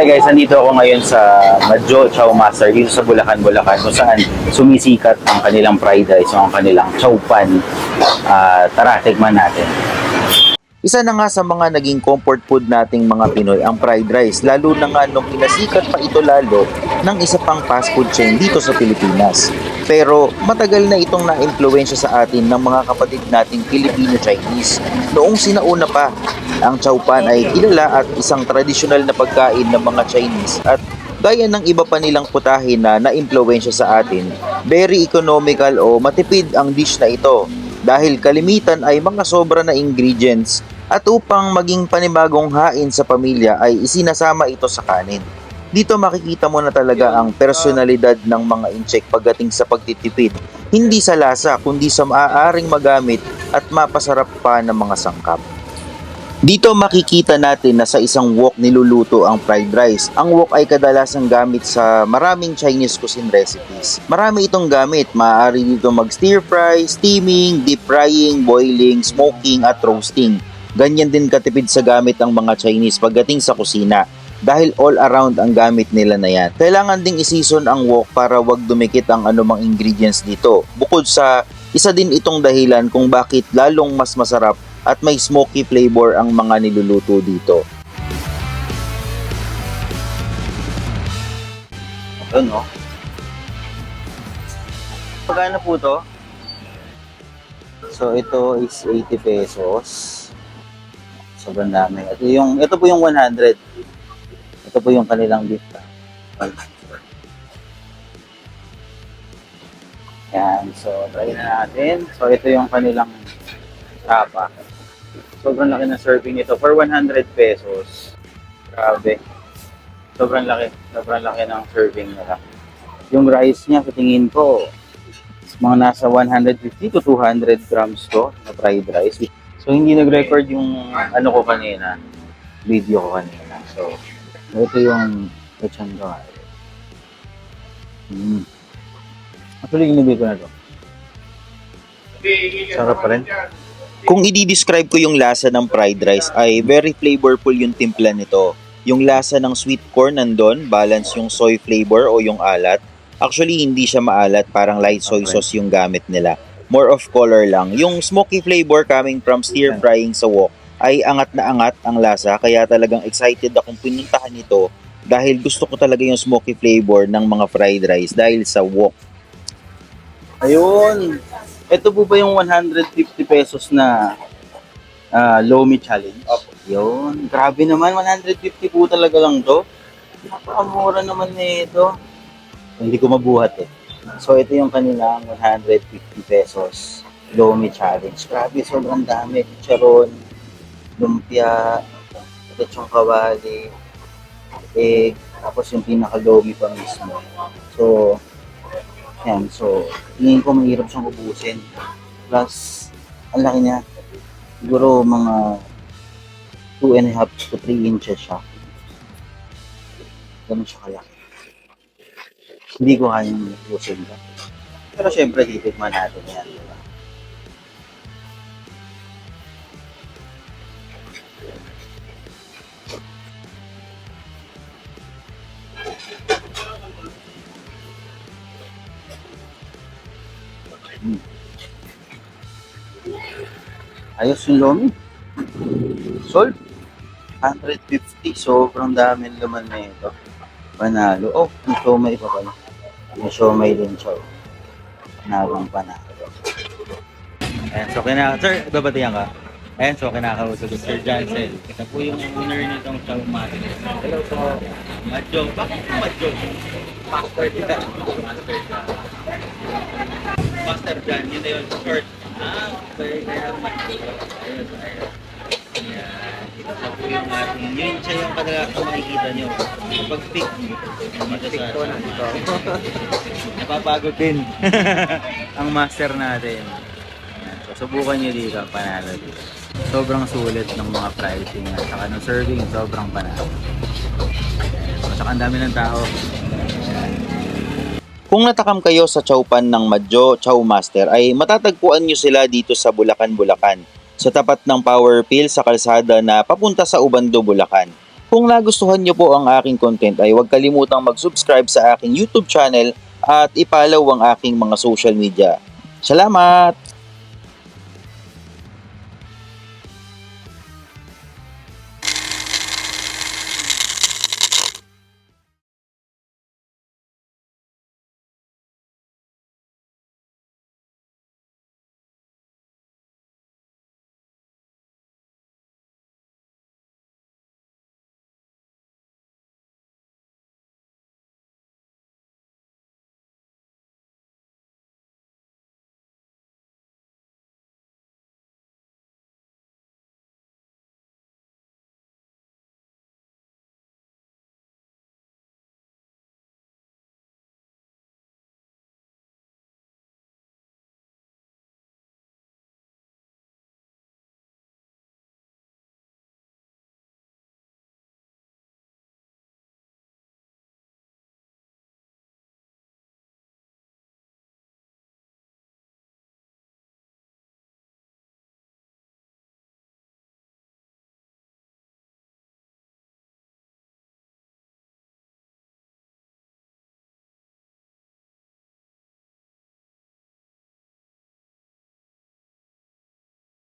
Hi guys, nandito ako ngayon sa Madjo Chow Master dito sa Bulacan, Bulacan kung saan sumisikat ang kanilang fried rice ang kanilang chow pan. Ah, tara, tikman natin. Isa na nga sa mga naging comfort food nating mga Pinoy ang fried rice, lalo na nga nung pinasikat pa ito lalo ng isa pang fast food chain dito sa Pilipinas. Pero matagal na itong na-impluensya sa atin ng mga kapatid nating Filipino-Chinese. Noong sinauna pa, ang chow pan ay kilala at isang tradisyonal na pagkain ng mga Chinese at gaya ng iba pa nilang putahe na na-impluensya sa atin, very economical o matipid ang dish na ito dahil kalimitan ay mga sobra na ingredients at upang maging panibagong hain sa pamilya ay isinasama ito sa kanin. Dito makikita mo na talaga ang personalidad ng mga incheck pagdating sa pagtitipid, hindi sa lasa kundi sa maaaring magamit at mapasarap pa ng mga sangkap. Dito makikita natin na sa isang wok niluluto ang fried rice. Ang wok ay kadalasang gamit sa maraming Chinese cuisine recipes. Marami itong gamit. Maaari dito mag stir fry, steaming, deep frying, boiling, smoking at roasting. Ganyan din katipid sa gamit ang mga Chinese pagdating sa kusina dahil all around ang gamit nila na yan. Kailangan ding isison ang wok para wag dumikit ang anumang ingredients dito. Bukod sa isa din itong dahilan kung bakit lalong mas masarap at may smoky flavor ang mga niluluto dito. Ito no? Pagkano po to? So ito is 80 pesos. Sobrang dami. Ito, yung, ito po yung 100. Ito po yung kanilang beef. Yan. So, try na natin. So, ito yung kanilang tapa. Sobrang laki na serving nito. For 100 pesos. Grabe. Sobrang laki. Sobrang laki ng serving nila. Yung rice niya, sa tingin ko, mga nasa 150 to 200 grams to na fried rice. So, hindi nag-record yung ano ko kanina. Video ko kanina. So, ito yung lechon kawali. Mm. Actually, ginibig ko na to. Sarap pa rin. Kung i-describe ko yung lasa ng fried rice ay very flavorful yung timpla nito. Yung lasa ng sweet corn nandun, balance yung soy flavor o yung alat. Actually, hindi siya maalat, parang light soy Okay. sauce yung gamit nila. More of color lang. Yung smoky flavor coming from stir frying sa wok ay angat na angat ang lasa, kaya talagang excited akong pinuntahan ito dahil gusto ko talaga yung smoky flavor ng mga fried rice dahil sa wok. Ayun. Ito po ba yung 150 pesos na ah, Lomi Challenge? Opo. Yun. Grabe naman. 150 po talaga lang to. Napakamura naman nito. Hindi ko mabuhat eh. So, ito yung kanilang 150 pesos Lomi Challenge. Grabe, sobrang dami. Charon, lumpia, lechong kawali, egg, tapos yung pinaka-lomi pa mismo. So, yan, so, tingin ko mahirap siyang ubusin. Plus, ang laki niya. Siguro mga 2 and a half to 3 inches siya. Ganun siya kalaki. Hindi ko kayang ubusin. Pero syempre, titikman natin yan. di Ayos yung lomi. Sold. 150. Sobrang dami laman na ito. Panalo. Oh, may siomay pa pala. May siomay din siya. oh. Panalong panalo. Ayan, so kina... Sir, babatihan ka. Ayan, so kinakausap ko Sir Johnson. Ito po yung winner nitong Master. Hello po. Madjo. Bakit po Madjo? Master kita. Master John, yun na yun. Short. Kaya Madjo. Ayun, ayun. Ayan. Ito po yung ating, yun siya yung kadalasang makikita nyo. Kapag pick, mag-pick ko na ito. Napapagod din ang master natin. Ayan. So, subukan nyo dito, panalo dito. Sobrang sulit ng mga pricing at saka ng serving, sobrang panalo. Ayan. So, saka ang dami ng tao. Kung natakam kayo sa Chowpan ng Madjo Chow Master ay matatagpuan nyo sila dito sa Bulacan, Bulacan sa tapat ng power pill sa kalsada na papunta sa Ubando, Bulacan. Kung nagustuhan nyo po ang aking content ay huwag kalimutang mag-subscribe sa aking YouTube channel at ipalaw ang aking mga social media. Salamat!